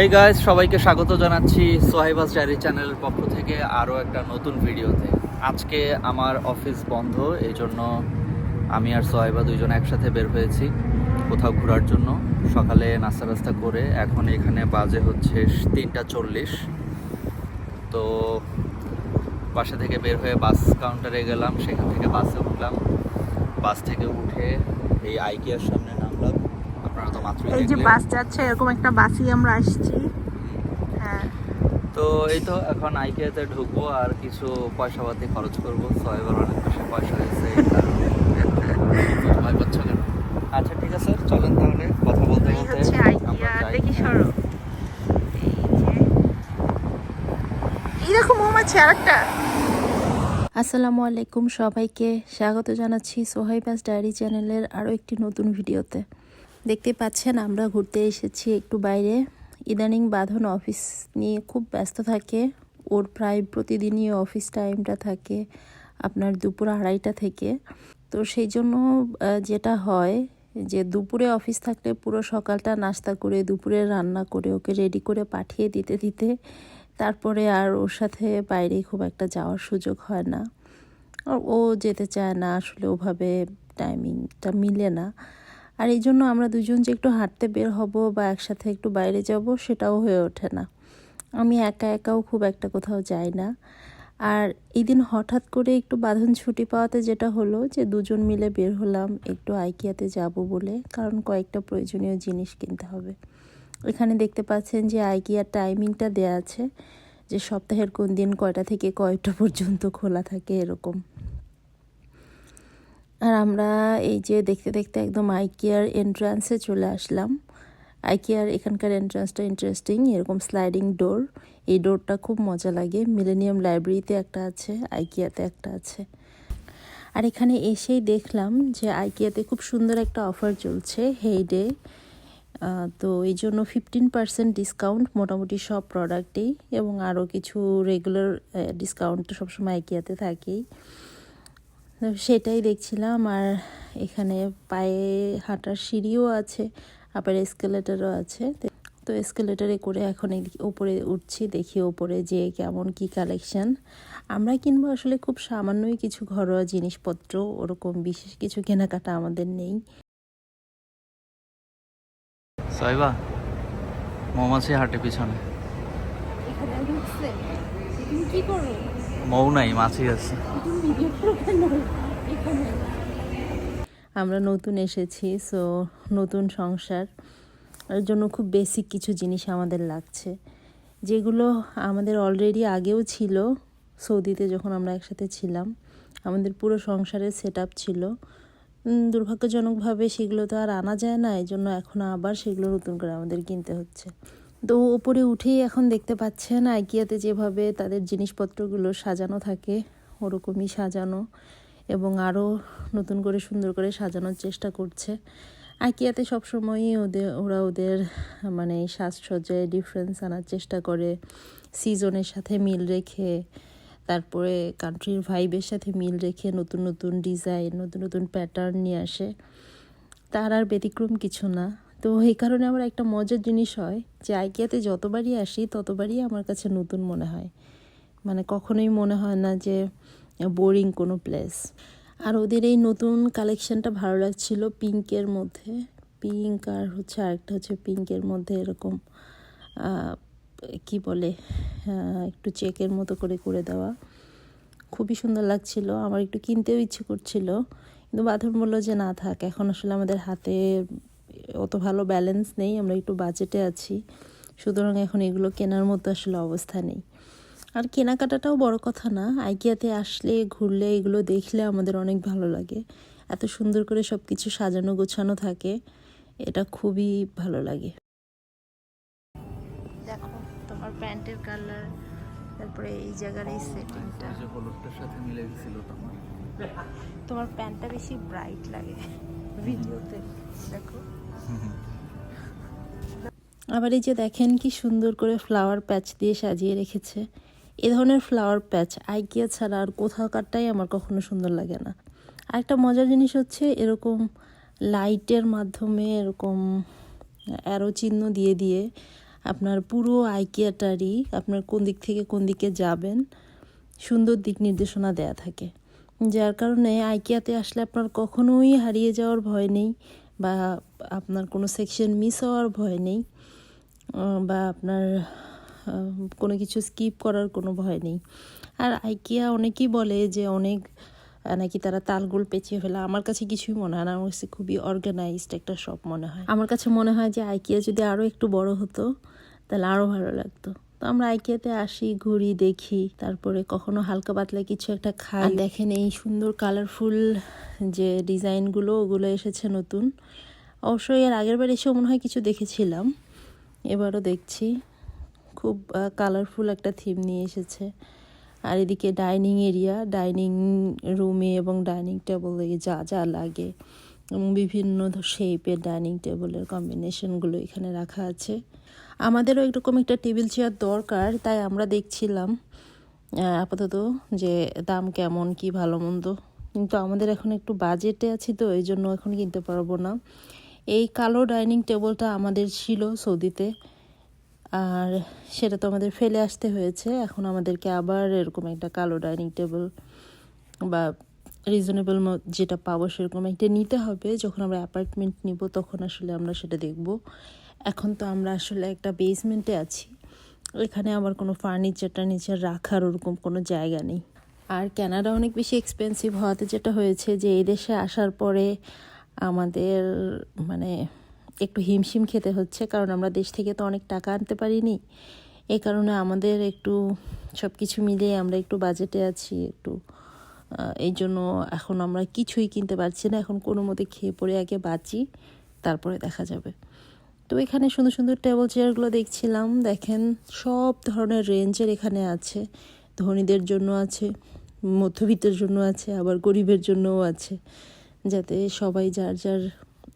এই গাইস সবাইকে স্বাগত জানাচ্ছি সোহাইবাস ডায়েরি চ্যানেলের পক্ষ থেকে আরও একটা নতুন ভিডিওতে। আজকে আমার অফিস বন্ধ এই জন্য আমি আর সোহাইবা দুইজন একসাথে বের হয়েছি কোথাও ঘোরার জন্য। সকালে নাস্তা রাস্তা করে এখন এখানে বাজে হচ্ছে তিনটা চল্লিশ। তো বাসা থেকে বের হয়ে বাস কাউন্টারে গেলাম, সেখান থেকে বাসে উঠলাম। বাস থেকে উঠে এই আইকিয়ার সামনে তো এই যে বাস যাচ্ছে এরকম একটা বাসই আমরা আসছি। হ্যাঁ। তো এই তো এখন আইকিয়াতে ঢুকবো আর কিছু পয়সা পাতি খরচ করব। ছয়বার অনেক বেশি পয়সা হয়েছে ভয় পাচ্ছ কেন? আচ্ছা ঠিক আছে চলেন তাহলে কথা বলতে বলতে হচ্ছে আমরা দেখি সরো। এই যে এই দেখো মৌমাছি আরেকটা। আসসালামু আলাইকুম সবাইকে স্বাগত জানাচ্ছি সোহাইবাস ডায়েরি চ্যানেলের আরও একটি নতুন ভিডিওতে। দেখতে পাচ্ছেন, আমরা ঘুরতে এসেছি একটু বাইরে। ইদানিং বাঁধন অফিস নিয়ে খুব ব্যস্ত থাকে। ওর প্রায় প্রতিদিনই অফিস টাইমটা থাকে আপনার দুপুর আড়াইটা থেকে। তো সেই জন্য যেটা হয় যে দুপুরে অফিস থাকলে পুরো সকালটা নাস্তা করে, দুপুরে রান্না করে, ওকে রেডি করে পাঠিয়ে দিতে দিতে তারপরে আর ওর সাথে বাইরে খুব একটা যাওয়ার সুযোগ হয় না। আর ও যেতে চায় না, আসলে ওভাবে টাইমিংটা মিলে না। আর এই জন্য আমরা দুজন যে একটু হাঁটতে বের হব বা একসাথে একটু বাইরে যাব, সেটাও হয়ে ওঠে না। আমি একা একাও খুব একটা কোথাও যাই না। আর এই দিন হঠাৎ করে একটু বাঁধন ছুটি পাওয়াতে যেটা হলো যে দুজন মিলে বের হলাম একটু আইকিয়াতে যাব বলে, কারণ কয়েকটা প্রয়োজনীয় জিনিস কিনতে হবে। এখানে দেখতে পাচ্ছেন যে আইকিয়ার টাইমিংটা দেয়া আছে যে সপ্তাহের কোন দিন কয়টা থেকে কয়টা পর্যন্ত খোলা থাকে এরকম। আর আমরা এই যে দেখতে দেখতে একদম আইকিয়ার এন্ট্রান্সে চলে আসলাম। আইকিয়ার এখানকার এন্ট্রান্সটা ইন্টারেস্টিং এরকম স্লাইডিং ডোর এই ডোরটা খুব মজা লাগে। মিলেনিয়াম লাইব্রেরিতে একটা আছে, আইকিয়াতে একটা আছে। আর এখানে এসেই দেখলাম যে আইকিয়াতে খুব সুন্দর একটা অফার চলছে হেইডে তো এই জন্য ফিফটিন পার্সেন্ট ডিসকাউন্ট মোটামুটি সব প্রোডাক্টেই এবং আরও কিছু রেগুলার ডিসকাউন্ট সবসময় আইকিয়াতে থাকেই। সেটাই দেখছিলাম আর এখানে পায়ে হাঁটার সিঁড়িও আছে আবার এসকেলেটারও আছে। তো এসকেলেটারে করে এখন এদিকে ওপরে উঠছি দেখি ওপরে যে কেমন কি কালেকশন আমরা কিনবো আসলে খুব সামান্যই কিছু ঘরোয়া জিনিসপত্র ওরকম বিশেষ কিছু কেনাকাটা আমাদের নেই। সাইবা মৌমাছি হাটে পিছনে। এখানে ঢুকছে? তুমি কি করো? মৌ নাই মাছি আছে। আমরা নতুন এসেছি সো নতুন সংসার। এর জন্য খুব বেসিক কিছু জিনিস আমাদের লাগছে। যেগুলো আমাদের অলরেডি আগেও ছিল, সৌদিতে যখন আমরা একসাথে ছিলাম, আমাদের পুরো সংসারের সেট ছিল। দুর্ভাগ্যজনকভাবে সেগুলো তো আর আনা যায় না এই জন্য এখন আবার সেগুলো নতুন করে আমাদের কিনতে হচ্ছে। তো ওপরে উঠেই এখন দেখতে পাচ্ছেন আইকিয়াতে যেভাবে তাদের জিনিসপত্রগুলো সাজানো থাকে ওরকমই সাজানো এবং আরও নতুন করে সুন্দর করে সাজানোর চেষ্টা করছে। আইকিয়াতে সবসময়ই ওদের ওরা ওদের মানে সাজসজ্জায় ডিফারেন্স আনার চেষ্টা করে। সিজনের সাথে মিল রেখে, তারপরে কান্ট্রির ভাইবের সাথে মিল রেখে নতুন নতুন ডিজাইন নতুন নতুন প্যাটার্ন নিয়ে আসে। তার আর ব্যতিক্রম কিছু না। তো এই কারণে আমার একটা মজার জিনিস হয় যে আইকিয়াতে যতবারই আসি, ততবারই আমার কাছে নতুন মনে হয়। মানে কখনোই মনে হয় না যে বোরিং কোনো প্লেস আর ওদের এই নতুন কালেকশনটা ভালো লাগছিল পিঙ্কের মধ্যে। পিঙ্ক আর হচ্ছে আরেকটা হচ্ছে পিঙ্কের মধ্যে এরকম কি বলে একটু চেকের মতো করে করে দেওয়া। খুবই সুন্দর লাগছিল। আমার একটু কিনতেও ইচ্ছে করছিল। কিন্তু বাথরুম বলল যে, না, থাক, এখন আসলে আমাদের হাতে অত ভালো ব্যালেন্স নেই। আমরা একটু বাজেটে আছি। সুতরাং এখন এগুলো কেনার মতো আসলে অবস্থা নেই। আর কেনাকাটাটাও বড় কথা না। আইকিয়াতে আসলে ঘুরলে এগুলো দেখলে আমাদের অনেক ভালো লাগে। এত সুন্দর করে সব কিছু সাজানো গোছানো থাকে এটা খুবই ভালো লাগে। দেখো তোমার প্যান্টের কালার তারপরে এই জায়গার এই সেটিংটা হলুদটার সাথে মিলে গেছিল তোমার। তোমার প্যান্টটা বেশি ব্রাইট লাগে ভিডিওতে দেখো। আবার এই যে দেখেন কি সুন্দর করে ফ্লাওয়ার প্যাচ দিয়ে সাজিয়ে রেখেছে। এ ধরনের ফ্লাওয়ার প্যাচ আইকিয়া ছাড়া আর কোথাও কারটাই আমার কখনো সুন্দর লাগে না। আরেকটা মজার জিনিস হচ্ছে এরকম লাইটের মাধ্যমে এরকম অ্যারো চিহ্ন দিয়ে দিয়ে আপনার পুরো আইকিয়াটারই আপনার কোন দিক থেকে কোন দিকে যাবেন সুন্দর দিক নির্দেশনা দেয়া থাকে। যার কারণে আইকিয়াতে আসলে আপনার কখনোই হারিয়ে যাওয়ার ভয় নেই বা আপনার কোনো সেকশন মিস হওয়ার ভয় নেই বা আপনার কোনো কিছু স্কিপ করার কোনো ভয় নেই। আর আইকিয়া অনেকেই বলে যে অনেক নাকি তারা তালগোল পেঁচিয়ে ফেলে। আমার কাছে কিছুই মনে হয় না। আমার কাছে খুবই অর্গানাইজড একটা শপ মনে হয়। আমার কাছে মনে হয় যে আইকিয়া যদি আরও একটু বড় হতো তাহলে আরও ভালো লাগতো। তো আমরা আইকিয়াতে আসি ঘুরি দেখি তারপরে কখনো হালকা পাতলা কিছু একটা খাই। দেখেন এই সুন্দর কালারফুল যে ডিজাইনগুলো ওগুলো এসেছে নতুন। অবশ্যই এর আগের বার এসেও মনে হয় কিছু দেখেছিলাম। এবারও দেখছি। খুব কালারফুল একটা থিম নিয়ে এসেছে। আর এদিকে ডাইনিং এরিয়া ডাইনিং রুমে এবং ডাইনিং টেবলে যা যা লাগে এবং বিভিন্ন শেপের ডাইনিং টেবলের কম্বিনেশনগুলো এখানে রাখা আছে। আমাদেরও এরকম একটা টেবিল চেয়ার দরকার, তাই আমরা দেখছিলাম আপাতত যে দাম কেমন, কি ভালো মন্দ। কিন্তু আমাদের এখন একটু বাজেটে আছি তো, এই জন্য এখন কিনতে পারব না। এই কালো ডাইনিং টেবলটা আমাদের ছিল সৌদিতে। আর সেটা তো আমাদের ফেলে আসতে হয়েছে। এখন আমাদেরকে আবার এরকম একটা কালো ডাইনিং টেবিল বা রিজনেবল যেটা পাবো সেরকম একটা নিতে হবে। যখন আমরা অ্যাপার্টমেন্ট নিব তখন আসলে আমরা সেটা দেখব। এখন তো আমরা আসলে একটা বেসমেন্টে আছি। এখানে আবার কোনো ফার্নিচার টার্নিচার রাখার ওরকম কোনো জায়গা নেই। আর ক্যানাডা অনেক বেশি এক্সপেন্সিভ হওয়াতে যেটা হয়েছে যে এই দেশে আসার পরে আমাদের মানে একটু হিমশিম খেতে হচ্ছে, কারণ আমরা দেশ থেকে তো অনেক টাকা আনতে পারিনি। এই কারণে আমাদের একটু সব কিছু মিলিয়ে আমরা একটু বাজেটে আছি, একটু এই জন্য এখন আমরা কিছুই কিনতে পারছি না। এখন কোনো মতে খেয়ে পড়ে আগে বাঁচি, তারপরে দেখা যাবে। তো এখানে সুন্দর সুন্দর টেবিল চেয়ারগুলো দেখছিলাম। দেখেন, সব ধরনের রেঞ্জের এখানে আছে। ধনীদের জন্য আছে, মধ্যবিত্তের জন্য আছে, আবার গরিবের জন্যও আছে। যাতে সবাই যার যার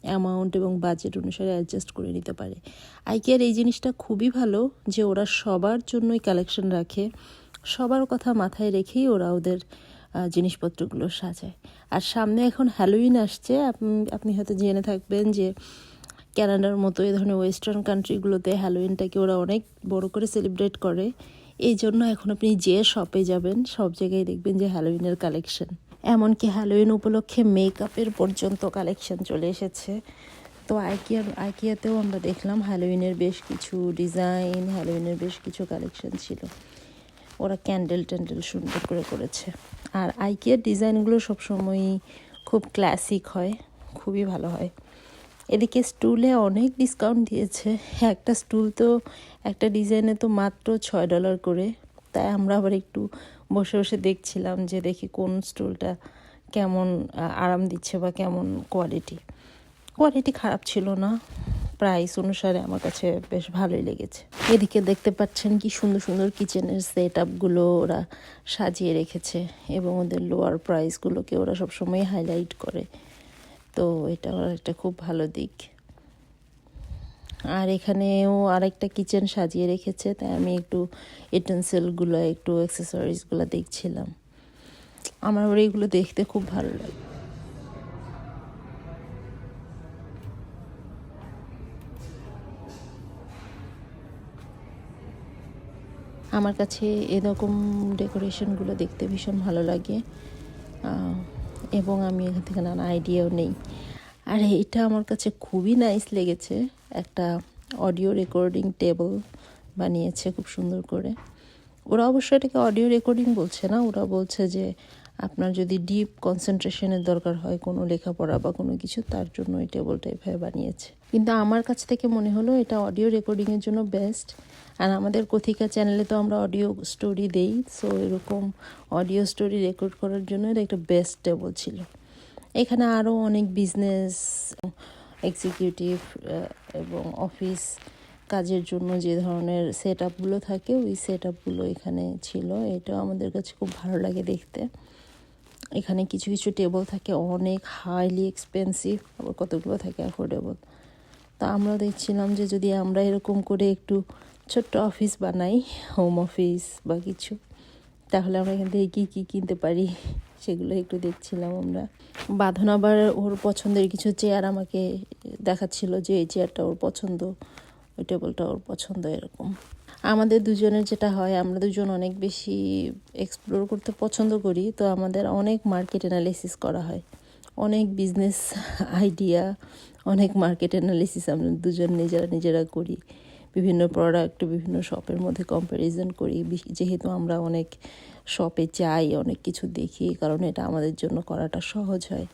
অ্যামাউন্ট এবং বাজেট অনুসারে অ্যাডজাস্ট করে নিতে পারে। আইকিয়ার এই জিনিসটা খুবই ভালো যে ওরা সবার জন্যই কালেকশন রাখে, সবার কথা মাথায় রেখেই ওরা ওদের জিনিসপত্রগুলো সাজায়। আর সামনে এখন হ্যালোইন আসছে আপনি- হয়তো জেনে থাকবেন যে ক্যানাডার মতো এই ধরনের ওয়েস্টার্ন কান্ট্রিগুলোতে হ্যালোইনটাকে ওরা অনেক বড় করে সেলিব্রেট করে। এই জন্য এখন আপনি যে শপে যাবেন, সব জায়গায় দেখবেন যে হ্যালোইনের কালেকশন এমনকি হ্যালোইন উপলক্ষে মেকআপের পর্যন্ত কালেকশন চলে এসেছে। তো আইকিয়ার আইকিয়াতেও আমরা দেখলাম হ্যালোইনের বেশ কিছু ডিজাইন হ্যালোইনের বেশ কিছু কালেকশন ছিল। ওরা ক্যান্ডেল ট্যান্ডেল সুন্দর করে করেছে। আর আইকিয়ার ডিজাইনগুলো সবসময়ই খুব ক্লাসিক হয়, খুবই ভালো হয়। এদিকে স্টুলে অনেক ডিসকাউন্ট দিয়েছে। একটা স্টুল তো, একটা ডিজাইনে তো মাত্র ছয় ডলার করে। তাই আমরা আবার একটু বসে বসে দেখছিলাম যে দেখি কোন স্টুলটা কেমন আরাম দিচ্ছে বা কেমন কোয়ালিটি কোয়ালিটি খারাপ ছিল না। প্রাইস অনুসারে আমার কাছে বেশ ভালোই লেগেছে। এদিকে দেখতে পাচ্ছেন কি সুন্দর সুন্দর কিচেনের সেট আপগুলো ওরা সাজিয়ে রেখেছে এবং ওদের লোয়ার প্রাইসগুলোকে ওরা সবসময় হাইলাইট করে। তো এটা ওর একটা খুব ভালো দিক। আর এখানেও আরেকটা কিচেন সাজিয়ে রেখেছে, তাই আমি একটু ইটেন্সিলগুলো একটু অ্যাক্সেসরিজগুলো দেখছিলাম। আমার আবার এইগুলো দেখতে খুব ভালো লাগে। আমার কাছে এরকম ডেকোরেশনগুলো দেখতে ভীষণ ভালো লাগে এবং আমি এখান থেকে নানা আইডিয়াও নেই। আর এটা আমার কাছে খুবই নাইস লেগেছে। একটা অডিও রেকর্ডিং টেবল বানিয়েছে খুব সুন্দর করে। ওরা অবশ্য এটাকে অডিও রেকর্ডিং বলছে না, ওরা বলছে যে আপনার যদি ডিপ কনসেন্ট্রেশনের দরকার হয় কোনো লেখাপড়া বা কোনো কিছু, তার জন্য এই টেবলটা এভাবে বানিয়েছে। কিন্তু আমার কাছ থেকে মনে হলো এটা অডিও রেকর্ডিংয়ের জন্য বেস্ট আর আমাদের কথিকা চ্যানেলে তো আমরা অডিও স্টোরি দেই সো এরকম অডিও স্টোরি রেকর্ড করার জন্য এটা একটা বেস্ট টেবল ছিল। এখানে আরও অনেক বিজনেস এক্সিকিউটিভ এবং অফিস কাজের জন্য যে ধরনের সেট আপগুলো থাকে, ওই সেট আপগুলো এখানে ছিল। এটাও আমাদের কাছে খুব ভালো লাগে দেখতে। এখানে কিছু কিছু টেবল থাকে, অনেক হাইলি এক্সপেন্সিভ আবার কতগুলো থাকে অ্যাফোর্ডেবল তা আমরা দেখছিলাম যে যদি আমরা এরকম করে একটু ছোট্ট অফিস বানাই হোম অফিস বা কিছু, তাহলে আমরা এখান থেকে কী কী কিনতে পারি? সেগুলো একটু দেখছিলাম আমরা। বাঁধন আবার ওর পছন্দের কিছু চেয়ার আমাকে দেখাচ্ছিল যে এই চেয়ারটা ওর পছন্দ, ওই টেবিলটা ওর পছন্দ এরকম। আমাদের দুজনের যেটা হয়, আমরা দুজন অনেক বেশি এক্সপ্লোর করতে পছন্দ করি, তো আমাদের অনেক মার্কেট অ্যানালিসিস করা হয়। অনেক বিজনেস আইডিয়া অনেক মার্কেট অ্যানালিসিস আমরা দুজন নিজেরা নিজেরা করি। বিভিন্ন প্রোডাক্ট বিভিন্ন শপের মধ্যে কম্প্যারিজন করি। যেহেতু আমরা অনেক শপে যাই, অনেক কিছু দেখি কারণ এটা আমাদের জন্য করাটা সহজ হয়।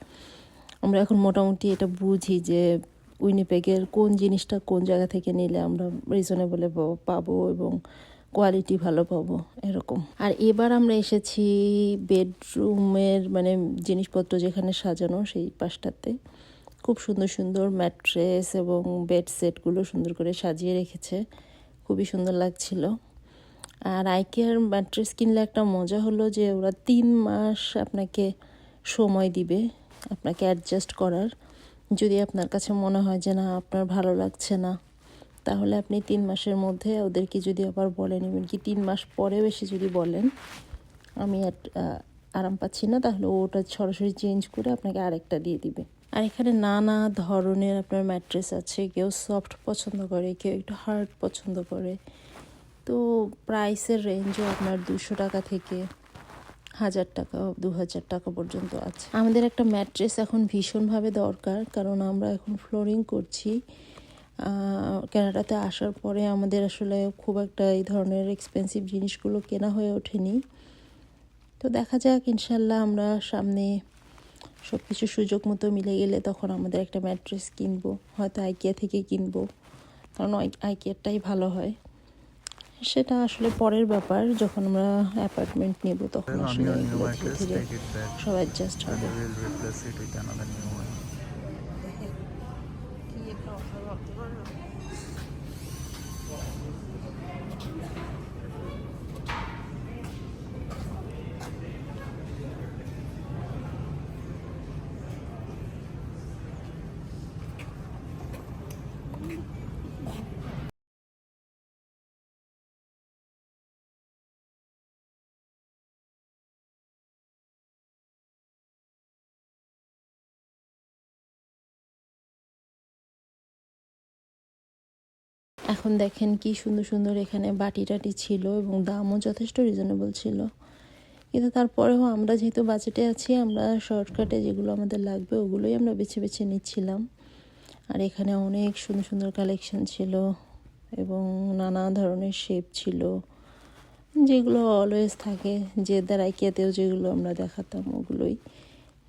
আমরা এখন মোটামুটি এটা বুঝি যে উইনিপেগের কোন জিনিসটা কোন জায়গা থেকে নিলে আমরা রিজনেবলে পাবো এবং কোয়ালিটি ভালো পাবো, এরকম। আর এবার আমরা এসেছি বেডরুমের মানে জিনিসপত্র যেখানে সাজানো, সেই পাশটাতে। খুব সুন্দর সুন্দর ম্যাট্রেস এবং বেড সেটগুলো সুন্দর করে সাজিয়ে রেখেছে। খুবই সুন্দর লাগছিল। আর আইকেয়ার ম্যাট্রেস কিনলে একটা মজা হলো যে ওরা তিন মাস আপনাকে সময় দিবে, আপনাকে অ্যাডজাস্ট করার। যদি আপনার কাছে মনে হয় যে না, আপনার ভালো লাগছে না, তাহলে আপনি তিন মাসের মধ্যে ওদেরকে যদি আবার বলেন এমনকি তিন মাস পরেও এসে যদি বলেন, আমি আর আরাম পাচ্ছি না, তাহলে ওটা সরাসরি চেঞ্জ করে আপনাকে আরেকটা দিয়ে দিবে। আর এখানে নানা ধরনের আপনার ম্যাট্রেস আছে। কেউ সফট পছন্দ করে কেউ একটু হার্ড পছন্দ করে। তো প্রাইসের রেঞ্জও আপনার দুশো টাকা থেকে হাজার টাকা দু হাজার টাকা পর্যন্ত আছে। আমাদের একটা ম্যাট্রেস এখন ভীষণভাবে দরকার কারণ আমরা এখন ফ্লোরিং করছি। আহ, কানাডাতে আসার পরে আমাদের আসলে খুব একটা এই ধরনের এক্সপেন্সিভ জিনিসগুলো কেনা হয়ে ওঠেনি। তো দেখা যাক ইনশাল্লাহ আমরা সামনে সব কিছু সুযোগ মতো মিলে গেলে তখন আমাদের একটা ম্যাট্রেস কিনবো হয়তো আইকিয়া থেকে কিনবো। কারণ আইকিয়ারটাই ভালো হয়। সেটা আসলে পরের ব্যাপার যখন আমরা অ্যাপার্টমেন্ট নেব তখন আসলে ধীরে সব অ্যাডজাস্ট হবে। with এখন দেখেন কি সুন্দর সুন্দর এখানে বাটি টাটি ছিল এবং দামও যথেষ্ট রিজনেবল ছিল। কিন্তু তারপরেও আমরা যেহেতু বাজেটে আছি, আমরা শর্টকাটে যেগুলো আমাদের লাগবে ওগুলোই আমরা বেছে বেছে নিচ্ছিলাম। আর এখানে অনেক সুন্দর সুন্দর কালেকশন ছিল এবং নানা ধরনের শেপ ছিল। যেগুলো অলওয়েজ থাকে জেদ্দার আইকিয়াতেও যেগুলো আমরা দেখাতাম ওগুলোই।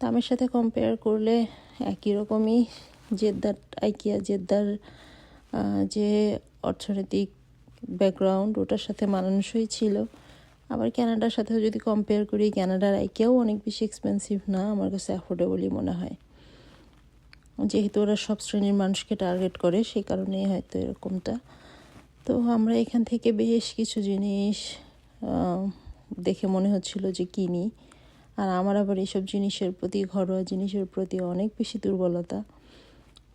দামের সাথে কম্পেয়ার করলে একই রকমই, জেদ্দার আইকিয়া জেদ্দার যে অর্থনৈতিক ব্যাকগ্রাউন্ড ওটার সাথে মানানসই ছিল। আবার ক্যানাডার সাথেও যদি কম্পেয়ার করি ক্যানাডার আইকেও অনেক বেশি এক্সপেন্সিভ না, আমার কাছে অ্যাফোর্ডেবলই মনে হয়। যেহেতু ওরা সব শ্রেণির মানুষকে টার্গেট করে, সেই কারণেই হয়তো এরকমটা। তো আমরা এখান থেকে বেশ কিছু জিনিস দেখে মনে হচ্ছিল যে কিনি। আর আমার আবার এইসব জিনিসের প্রতি, ঘরোয়া জিনিসের প্রতি অনেক বেশি দুর্বলতা।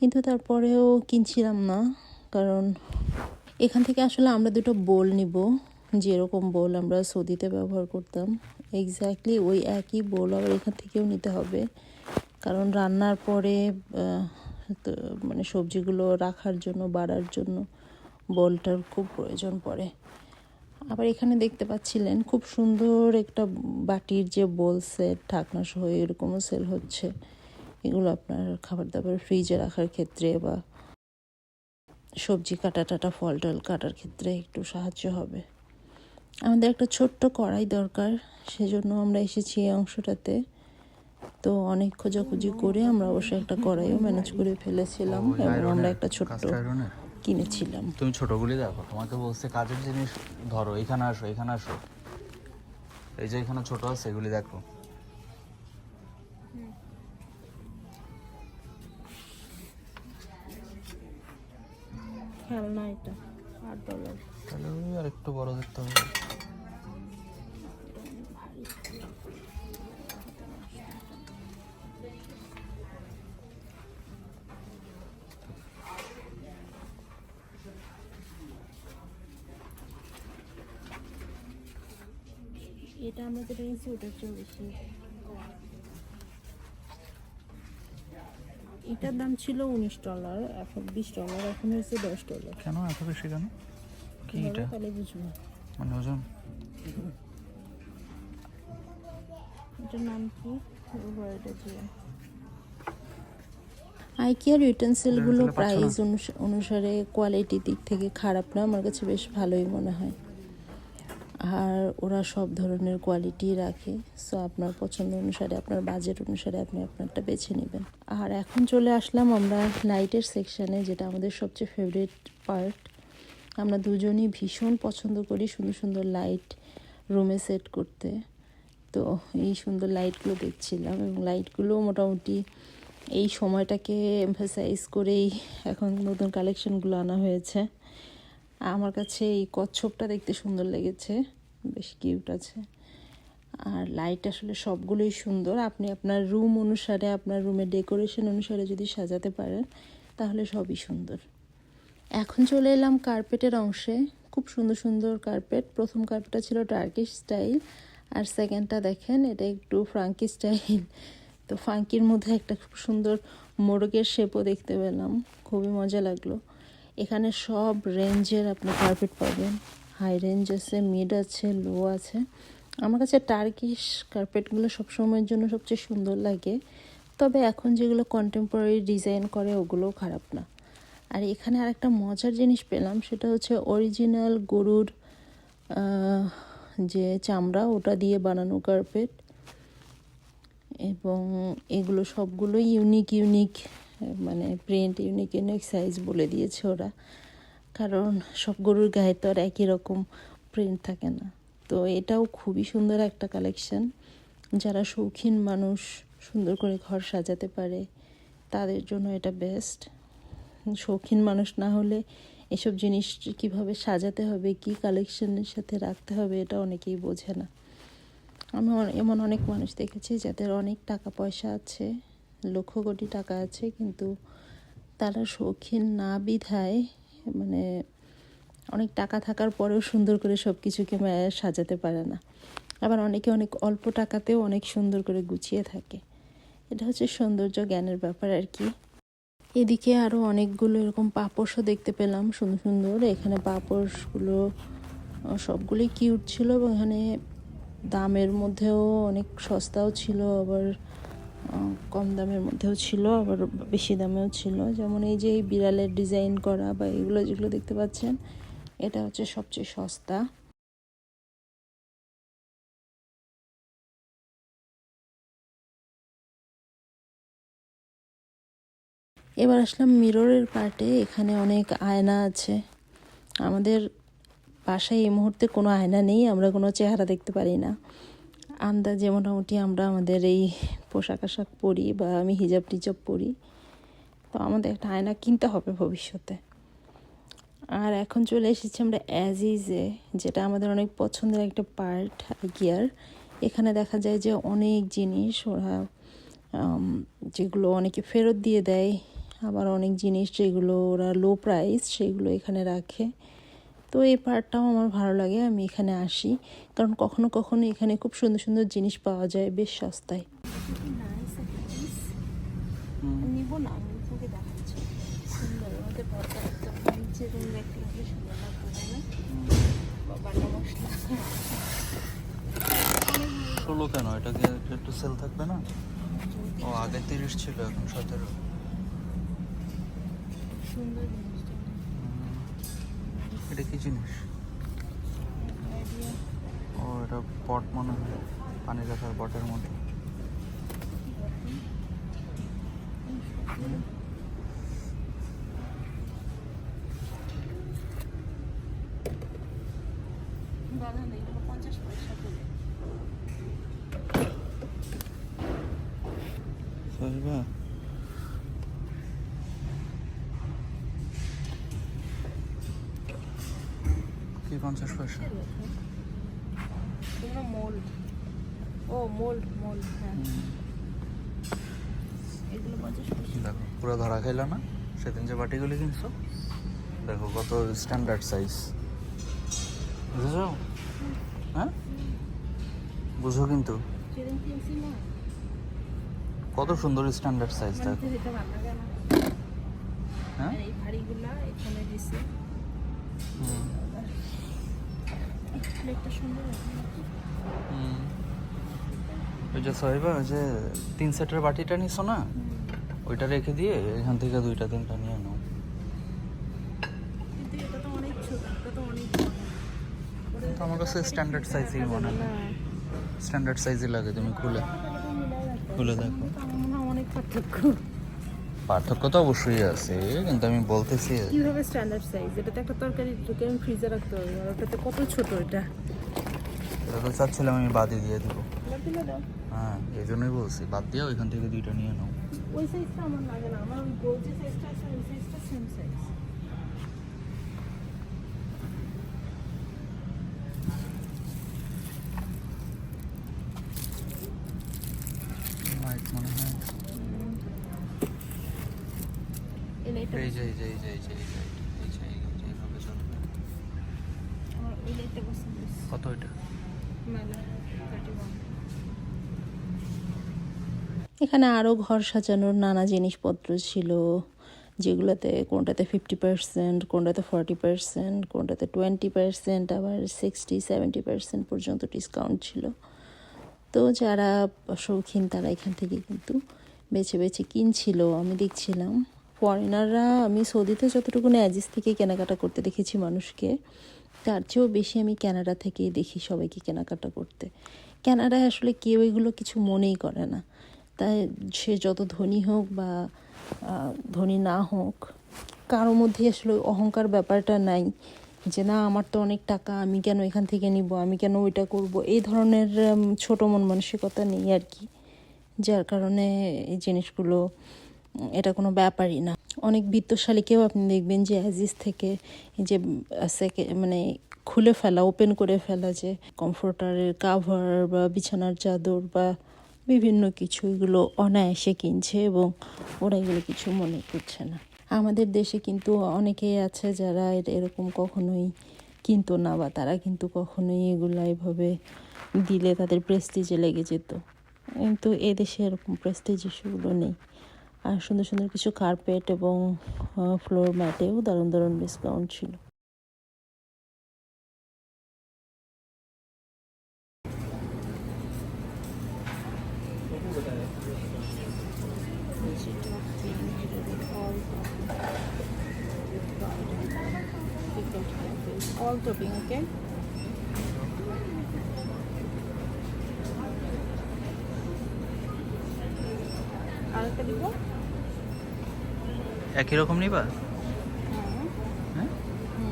কিন্তু তারপরেও কিনছিলাম না। কারণ এখান থেকে আসলে আমরা দুটো বোল নিব, যেরকম বোল আমরা সৌদিতে ব্যবহার করতাম। এক্স্যাক্টলি ওই একই বোল আবার এখান থেকেও নিতে হবে। কারণ রান্নার পরে মানে সবজিগুলো রাখার জন্য, বাড়ার জন্য বোলটার খুব প্রয়োজন পড়ে। আবার এখানে দেখতে পাচ্ছিলেন খুব সুন্দর একটা বাটির যে বোল সেট, ঢাকনা সহ এরকমও সেল হচ্ছে। এগুলো আপনার খাবার দাবার ফ্রিজে রাখার ক্ষেত্রে বা সবজি কাটা টাটা ফল টল কাটার ক্ষেত্রে একটু সাহায্য হবে। আমাদের একটা ছোট্ট কড়াই দরকার সেজন্য আমরা এসেছি এই অংশটাতে। তো অনেক খোঁজাখুঁজি করে আমরা অবশ্যই একটা কড়াইও ম্যানেজ করে ফেলেছিলাম এবং আমরা একটা ছোট্ট? কিনেছিলাম। তুমি ছোটগুলি দেখো তোমাকে বলছে কাজের জিনিস ধরো এখানে আসো এখানে আসো। এই যে এখানে ছোট আছে এগুলি দেখো। খেলনা এটা আট ডলার তাহলে ওই আর একটু বড় দেখতে হবে। এটা আমরা যেটা নিয়েছি ওটার চেয়েও বেশি এটার দাম ছিল উনিশ ডলার এখন বিশ ডলার এখন হয়েছে দশ ডলার। কেন এত বেশি কেন? কি এটা? তাহলে বুঝব। মানে ওজন? এটার নাম কি? এটা যে। আইকিয়ার ইউটেন্সিলগুলো প্রাইস অনুসারে কোয়ালিটির দিক থেকে খারাপ না আমার কাছে বেশ ভালোই মনে হয়। আর ওরা সব ধরনের কোয়ালিটি রাখে। সো আপনার পছন্দ অনুসারে, আপনার বাজেট অনুসারে আপনি আপনারটা বেছে নেবেন। আর এখন চলে আসলাম আমরা লাইটের সেকশানে যেটা আমাদের সবচেয়ে ফেভারিট পার্ট আমরা দুজনই ভীষণ পছন্দ করি সুন্দর সুন্দর লাইট রুমে সেট করতে। তো, এই সুন্দর লাইটগুলো দেখছিলাম এবং লাইটগুলো মোটামুটি এই সময়টাকে এমফাসাইজ করেই এখন নতুন কালেকশনগুলো আনা হয়েছে। আমার কাছে এই কচ্ছপটা দেখতে সুন্দর লেগেছে। বেশ কিউট আছে। আর লাইট আসলে সবগুলোই সুন্দর। আপনি আপনার রুম অনুসারে, আপনার রুমের ডেকোরেশন অনুসারে যদি সাজাতে পারেন, তাহলে সবই সুন্দর। এখন চলে এলাম কার্পেটের অংশে। খুব সুন্দর সুন্দর কার্পেট প্রথম কার্পেটটা ছিল টার্কিশ স্টাইল আর সেকেন্ডটা দেখেন, এটা একটু ফ্রাঙ্কি স্টাইল তো ফাঙ্কির মধ্যে একটা খুব সুন্দর মোরগের শেপও দেখতে পেলাম। খুবই মজা লাগল। এখানে সব রেঞ্জের আপনি কার্পেট পাবেন। হাই রেঞ্জ আছে মিড আছে লো আছে। আমার কাছে টার্কিশ কার্পেটগুলো সবসময়ের জন্য সবচেয়ে সুন্দর লাগে। তবে এখন যেগুলো কন্টেম্পোরারি ডিজাইন করে, ওগুলোও খারাপ না। আর এখানে আরেকটা মজার জিনিস পেলাম, সেটা হচ্ছে অরিজিনাল গরুর যে চামড়া, ওটা দিয়ে বানানো কার্পেট এবং এগুলো সবগুলো ইউনিক ইউনিক মানে প্রিন্ট ইউনিক ইউনিক সাইজ বলে দিয়েছে ওরা। কারণ সব গরুর গায়ে তো আর একই রকম প্রিন্ট থাকে না। তো এটাও খুবই সুন্দর একটা কালেকশন যারা শৌখিন মানুষ, সুন্দর করে ঘর সাজাতে পারে, তাদের জন্য এটা বেস্ট শৌখিন মানুষ না হলে এসব জিনিস কীভাবে সাজাতে হবে, কি কালেকশনের সাথে রাখতে হবে, এটা অনেকেই বোঝে না। আমি এমন অনেক মানুষ দেখেছি যাদের অনেক টাকা পয়সা আছে। লক্ষ কোটি টাকা আছে, কিন্তু তারা শৌখিন না বিধায় মানে অনেক টাকা থাকার পরেও সুন্দর করে সব কিছুকে সাজাতে পারে না। আবার অনেকে অনেক অল্প টাকাতেও অনেক সুন্দর করে গুছিয়ে থাকে। এটা হচ্ছে সৌন্দর্য জ্ঞানের ব্যাপার আর কি। এদিকে আরও অনেকগুলো এরকম পাপোশও দেখতে পেলাম, সুন্দর সুন্দর। এখানে পাপোশগুলো সবগুলোই কিউট ছিল এবং এখানে দামের মধ্যেও অনেক সস্তাও ছিল। আবার কম দামের মধ্যেও ছিল, আবার বেশি দামেও ছিল। যেমন এই যে এই বিড়ালের ডিজাইন করা বা এগুলো যেগুলো দেখতে পাচ্ছেন, এটা হচ্ছে সবচেয়ে সস্তা। এবার আসলাম মিররের পার্টে, এখানে অনেক আয়না আছে। আমাদের বাসায় এই মুহূর্তে কোনো আয়না নেই, আমরা কোনো চেহারা দেখতে পারি না। আন্দাজে মোটামুটি আমরা আমাদের এই পোশাক আশাক পরি বা আমি হিজাব টিজাব পরি। তো আমাদের একটা আয়না কিনতে হবে ভবিষ্যতে। আর এখন চলে এসেছি আমরা অ্যাজিজে যেটা আমাদের অনেক পছন্দের একটা পার্ট গিয়ার এখানে দেখা যায় যে অনেক জিনিস ওরা যেগুলো অনেকে ফেরত দিয়ে দেয়, আবার অনেক জিনিস যেগুলো ওরা লো প্রাইস সেগুলো এখানে রাখে। তো এই পার্টটাও আমার ভালো লাগে আমি এখানে আসি। কারণ কখনো কখনো এখানে খুব সুন্দর সুন্দর জিনিস পাওয়া যায় বেশ সস্তায়। নিব না আমি তোকে দেখাচ্ছি সুন্দর আমাদের পর্দা একদম নিচে রুম দেখতে লাগলে সুন্দর লাগবে না বাটা মশলা ষোলো কেন? এটা কি একটু সেল থাকবে না? ও আগে তিরিশ ছিল এখন সতেরো। সুন্দর এটা কি জিনিস? ও এটা পট মনে হয়। পানি রাখার পটের মতো। পয়সা করে সহিবা কি পঞ্চাশ পয়সা। মোল্ড ও মোল্ড মোল্ড হ্যাঁ। এগুলো পঞ্চাশ পয়সা। দেখো পুরো ধরা খাইলো না? সেদিন যে বাটিগুলি কিনছো দেখো কত স্ট্যান্ডার্ড সাইজ বুঝেছ? হ্যাঁ? বুঝো কিন্তু। কত সুন্দর স্ট্যান্ডার্ড সাইজ মানে দেখো। লাগে না। হ্যাঁ? এই ভারীগুলা এখানে দিছে। হুম, প্লেটটা সুন্দর ওই যে সাহেবা ওই যে তিন সেটের বাটিটা নিছো না? ওইটা রেখে দিয়ে এখান থেকে দুইটা তিনটা নিয়ে নাও। আমার কাছে স্ট্যান্ডার্ড সাইজই মনে হয়। স্ট্যান্ডার্ড সাইজই লাগে তুমি খুলে। খুলে দেখো। অনেক পার্থক্য। পার্থক্য তো অবশ্যই আছে কিন্তু আমি বলতেছি কীভাবে স্ট্যান্ডার্ড সাইজ এটাতে একটা তরকারি ঢুকে আমি ফ্রিজে রাখতে পারব আর ওটাতে কত ছোট এটা? এটা তো চাচ্ছিলাম আমি বাদই দিয়ে দেবো। হ্যাঁ এই জন্যই বলছি বাদ দিয়ে ওইখান থেকে দুইটা নিয়ে নাও। ওই সাইজটা আমার লাগে না আমার ওই গোল যে সাইজটা আছে ওই সাইজটা সেম সাইজ লাইট মনে হয় এই লাইটটা এই যে এই যে এই যে এই যে এই যে এই যে এই যে এইভাবে চলবে আমার ওই লাইটটা পছন্দ কত এটা? মেলা এখানে আরও ঘর সাজানোর নানা জিনিসপত্র ছিল যেগুলোতে কোনটাতে ফিফটি পার্সেন্ট কোনটাতে ফর্টি পার্সেন্ট কোনটাতে টোয়েন্টি পার্সেন্ট আবার সিক্সটি সেভেন্টি পার্সেন্ট পর্যন্ত ডিসকাউন্ট ছিল। তো যারা শৌখিন তারা এখান থেকে কিন্তু বেছে বেছে কিনছিল আমি দেখছিলাম। ফরেনাররা, আমি সৌদিতে যতটুকু অ্যাজিস থেকে কেনাকাটা করতে দেখেছি মানুষকে। তার চেয়েও বেশি আমি কানাডা থেকে দেখি সবাইকে কেনাকাটা করতে। ক্যানাডায় আসলে কেউ এগুলো কিছু মনেই করে না। তাই সে যত ধনী হোক বা ধনী না হোক কারোর মধ্যে আসলে অহংকার ব্যাপারটা নাই যে, না, আমার তো অনেক টাকা, আমি কেন এখান থেকে নিব? আমি কেন ওইটা করব? এই ধরনের ছোট মন মানসিকতা নেই আর কি। যার কারণে এই জিনিসগুলো এটা কোনো ব্যাপারই না। অনেক বিত্তশালীকেও আপনি দেখবেন যে অ্যাজিস থেকে যে মানে খুলে ফেলা ওপেন করে ফেলা যে কমফোর্টারের কাভার বা বিছানার চাদর বা বিভিন্ন কিছু এগুলো অনায়াসে কিনছে এবং ওরা এগুলো কিছু মনে করছে না। আমাদের দেশে কিন্তু অনেকেই আছে যারা এর- এরকম কখনোই কিনতো না বা তারা কিন্তু কখনোই এগুলো এভাবে দিলে তাদের প্রেস্টিজে লেগে যেত। কিন্তু এদেশে এরকম প্রেস্টিজ ইস্যুগুলো নেই। আর সুন্দর সুন্দর কিছু কার্পেট এবং ফ্লোর ম্যাটেও দারুণ দারুণ ডিসকাউন্ট ছিল। Okay? আরেকটা দিব? একই রকম নিবা? হ্যাঁ?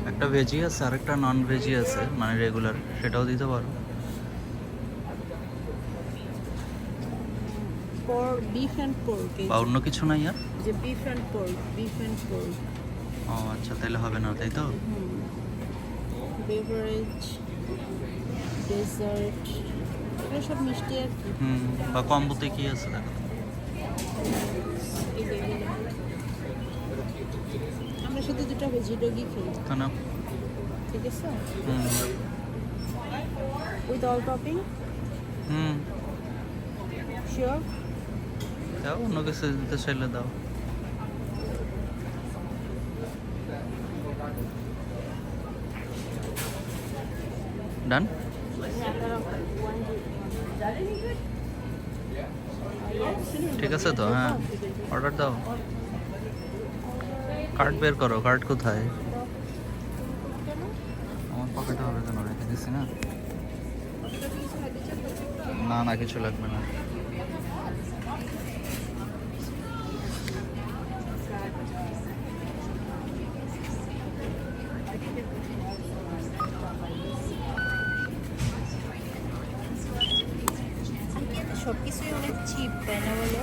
একটা ভেজি আছে আর একটা নন ভেজি আছে মানে রেগুলার সেটাও দিতে পারো। বা অন্য কিছু নাই আর? যে বিফ পোর্ক বিফ পোর্ক ও আচ্ছা তাহলে হবে না তাই তো? বেভারেজ ডেজার্ট এগুলো মিষ্টি আর কি। হুম বা কম্বোতে কি আছে দেখো এই যে এগুলো। আমরা শুধু দুটো ভেজি ডগি খাই তো ঠিক আছে? হুম। উইথ অল টপিং হুম। শিওর দাও অন্য কিছু দিতে চাইলে দাও। ডান। ঠিক আছে তো হ্যাঁ। অর্ডার দাও। কার্ড বের করো কার্ড কোথায়? আমার পকেটে হবে কেন? রেখে দিছি না? না না কিছু লাগবে না সব কিছুই অনেক চিপ তাই না বলো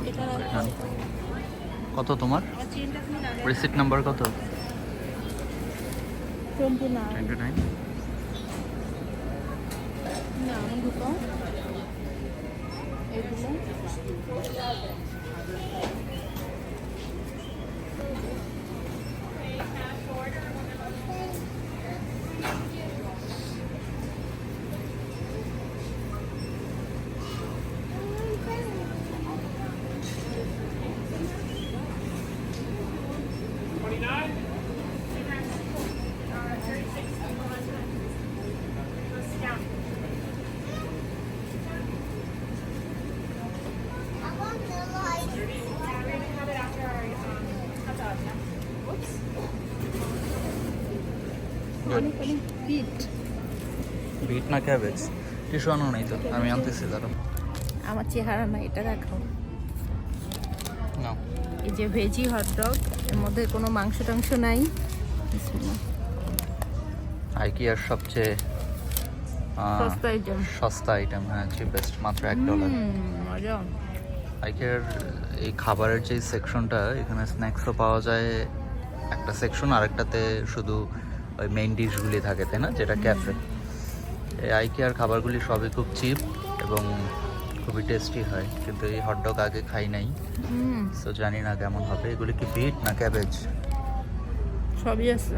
এটা ডান। কত তোমার? রিসিট নাম্বার কত? Twenty nine. টোয়েন্টি না আমি দুটো। এগুলো। বিট না ক্যাবেজ টিস্যু আনো নেই তো? আমি আনতেছি দাঁড়াও। আমার চেহারা না এটা নাও। এই যে ভেজি হটডগ এর মধ্যে কোনো মাংস টাংস নাই। আইকিয়ার সবচেয়ে সস্তা আইটেম হ্যাঁ চিপেস্ট মাত্র এক ডলার মজা। আইকের এই খাবারের যে সেকশনটা এখানে স্ন্যাক্সও পাওয়া যায় একটা সেকশন আরেকটাতে শুধু ওই মেইন ডিশগুলি থাকে তাই না? যেটা ক্যাফে এই আইকেয়ার খাবারগুলি সবই খুব চিপ এবং খুবই টেস্টি হয়। কিন্তু এই হটডগ আগে খাই নাই। তো জানি না কেমন হবে। এগুলি কি বিট না ক্যাবেজ সবই আছে।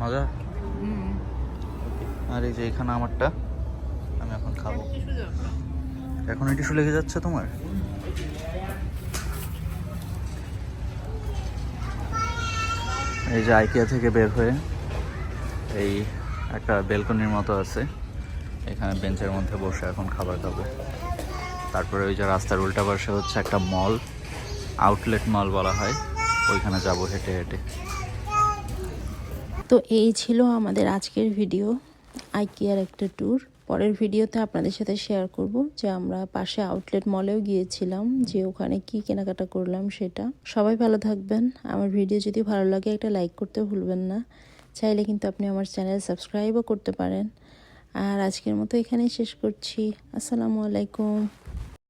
মজা? আর এই যে এখানে আমারটা আমি এখন খাব। এখন টিস্যু লেগে যাচ্ছে তোমার? এই যে আইকিয়া থেকে বের হয়ে এই একটা বেলকনির মতো আছে। এখানে বেঞ্চের মধ্যে বসে এখন খাবার খাব। তারপরে ওই যে রাস্তার উল্টা পাশে হচ্ছে একটা মল আউটলেট মল বলা হয়। ওইখানে যাব হেঁটে হেঁটে। তো এই ছিল আমাদের আজকের ভিডিও আইকিয়ার একটা ট্যুর পরের ভিডিওতে আপনাদের সাথে শেয়ার করব যে আমরা পাশে আউটলেট মলেও গিয়েছিলাম, যে ওখানে কি কেনাকাটা করলাম সেটা। সবাই ভালো থাকবেন। আমার ভিডিও যদি ভালো লাগে একটা লাইক করতে ভুলবেন না। চাইলে কিন্তু আপনি আমার চ্যানেল সাবস্ক্রাইবও করতে পারেন। আর আজকের মতো এখানেই শেষ করছি। আসসালামু আলাইকুম।